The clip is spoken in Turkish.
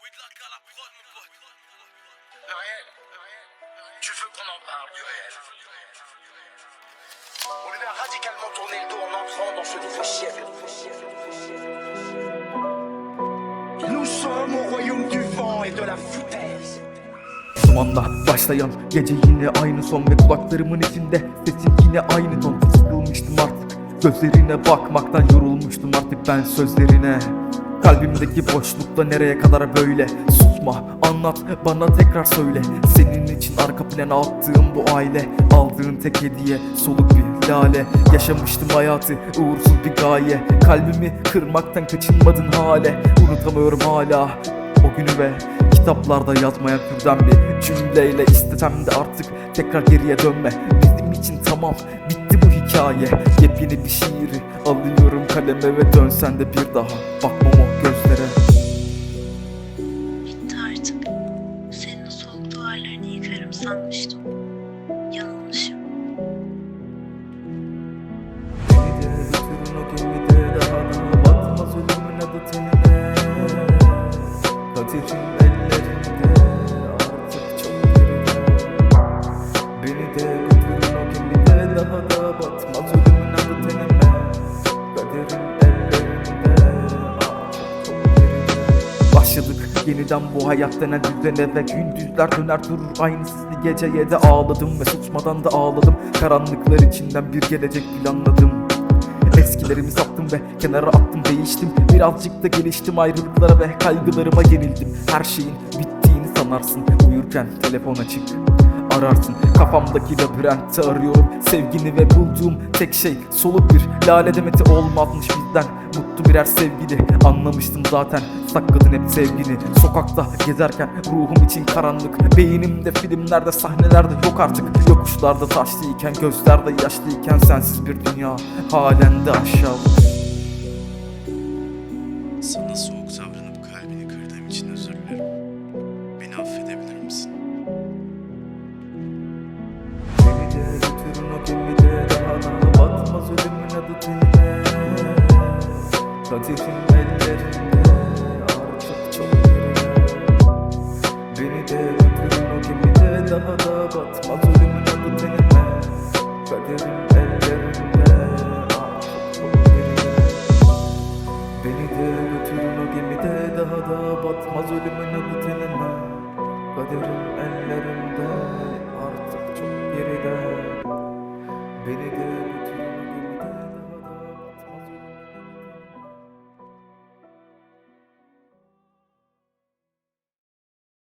Pote. Réel. Tu veux qu'on en parle du réel On lui a radicalement tourné le dos en entrant dans ce nouveau siècle. Nous sommes au royaume du vent et de la foutaise. Dumanla başlayan gece yine aynı son ve kulaklarımın içinde sesin yine aynı ton Sıkılmıştım artık gözlerine bakmaktan yorulmuştum artık ben sözlerine Kalbimdeki boşlukta nereye kadar böyle? Susma anlat bana tekrar söyle. Senin için arka plana attığım bu aile Aldığın tek hediye soluk bir lale. Yaşamıştım hayatı uğursuz bir gaye. Kalbimi kırmaktan kaçınmadın hale. Unutamıyorum hala o günü ve kitaplarda yazmayan türden bir cümleyle istesem de artık tekrar geriye dönme. Bizim için tamam bitti bu hikaye. Yepyeni bir şiiri alıyorum kaleme ve dönsen de bir daha. Bakmam sanmıştım. Yanılmışım. Başladık yeniden bu hayat denen düzene ve gündüzler döner durur. Aynı sisli geceye de ağladım ve susmadan da ağladım. Karanlıklar içinden bir gelecek planladım. Eskilerimi sattım ve kenara attım değiştim. Birazcık da geliştim ayrılıklara ve kaygılarıma yenildim. Her şeyin bittiğini sanarsın. Uyurken telefon açık Ararsın. Kafamdaki labirentte arıyorum. Sevgini ve bulduğum tek şey soluk bir lale demeti olmazmış bizden. Mutlu birer sevgili anlamıştım zaten. Sakladın hep sevgini Sokakta gezerken ruhum için karanlık. Beynimde filmlerde sahnelerde yok artık. Yokuşlarda taşlıyken gözlerde yaşlıyken Sensiz bir dünya. Halen de aşağılık Kaderim ellerinde artık çok geride Beni de götürün o gemide daha da batmaz. Ölümün adı tenine Kaderim ellerinde artık çok geride Beni de götürün o gemide daha da batmaz. Ölümün adı tenine Kaderim ellerimde artık çok geride Beni de